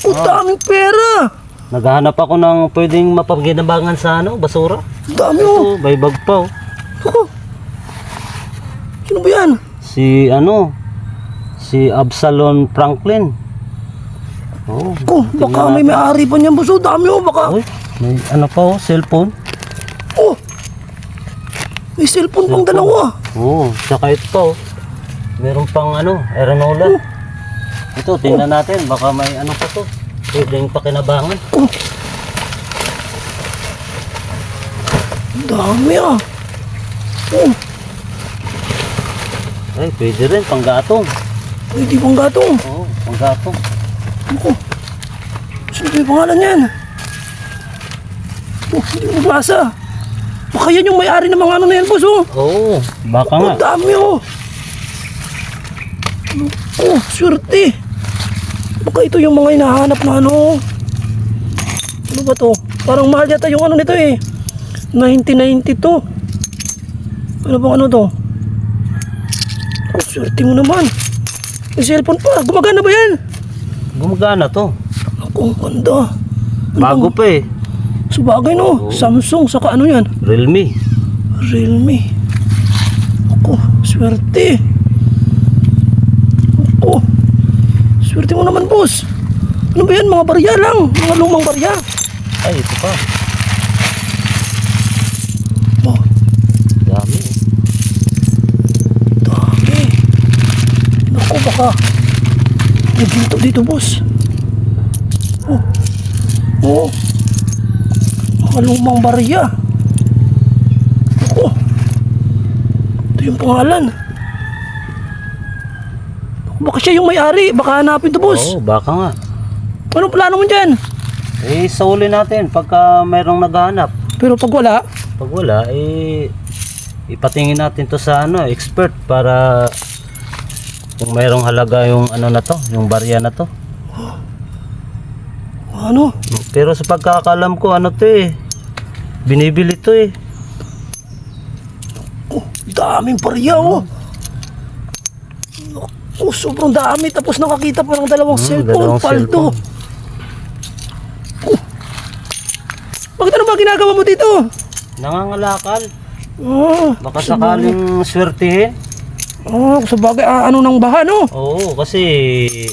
Ang daming pera. Naghahanap ako ng pwedeng mapaginabangan sa ano, basura. Ang dami oh. Oh, may bag pa oh. Ako. Sino ba yan? Si ano, si Absalon Franklin. Oh, Ko, baka may may-ari pa niyan, boss. Oh, dami oh. Baka, Uy, may ano pa oh, cellphone. oh. May cellphone pang dalawa. Oo, oh, tsaka ito pa oh. Meron pang ano, Eranola. Ito, tingnan natin, baka may ano pa to. Pwedeng pakinabangan. Oh. Ang dami ah. Oh, Ay, pwede rin, panggatong. pwede pang gatong. Oo, panggatong. Ako. Sino ba yung pangalan niyan? Oh, hindi ko mabasa. Baka yan yung may-ari ng mga ano na yan, boss, oh. Oo, baka nga. Ang dami, oh. Oh, swerte. Baka ito yung mga hinahanap na ano. Ano ba to? Parang mahal yata yung ano nito eh. 1992. Ano bang ano to? Oh, swerte mo naman. May cellphone pa. Gumagana ba yan? Gumagana to. Ako, ganda. Ano Bago pa eh. Sabagay no. Samsung, saka ano yan? Realme. Realme. Ako, swerte. Ako. Swerte mo naman, boss. Ano ba yan? Mga barya lang. Mga lumang barya. Ay, ito pa. Oh, Dami. eh. dami. Naku, baka. May ginto dito, boss. Oh. Oh. Mga lumang barya. Ako. Ito yung pangalan. Baka siya yung may-ari. Baka hanapin to, boss. Oo, baka nga. Anong plano mo dyan? Eh, sauli natin pagka mayroong naghahanap. Pero pag wala, Pag wala, eh, ipatingin natin to sa ano, expert para kung mayroong halaga yung ano na to, yung barya na to. ano? Pero sa pagkakalam ko, ano to eh, binibili to eh. Oh, daming barya, oh. Oh, sobrang dami. Tapos nakakita pa ng dalawang Hmm, cellphone. dalawang Paldo. cellphone. Oh. Bakit ano ba ginagawa mo dito? Nangangalakal. Oh, Baka sakaling swertihin. oh sa bagay, ah, ano ng baha, no? Oo, kasi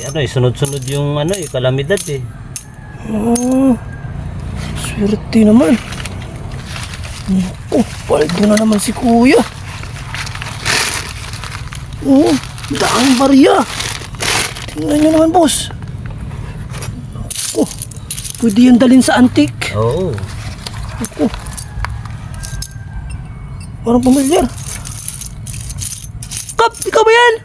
ano eh, sunod-sunod yung ano eh, kalamidad eh. Oh, swerte naman. Oh, paldo na naman si kuya. Oh, daming barya. Tingnan nyo naman, boss. Oh, pwede yan dalhin sa antik. Oo. Parang pamilyar. Kap, ikaw ba yan?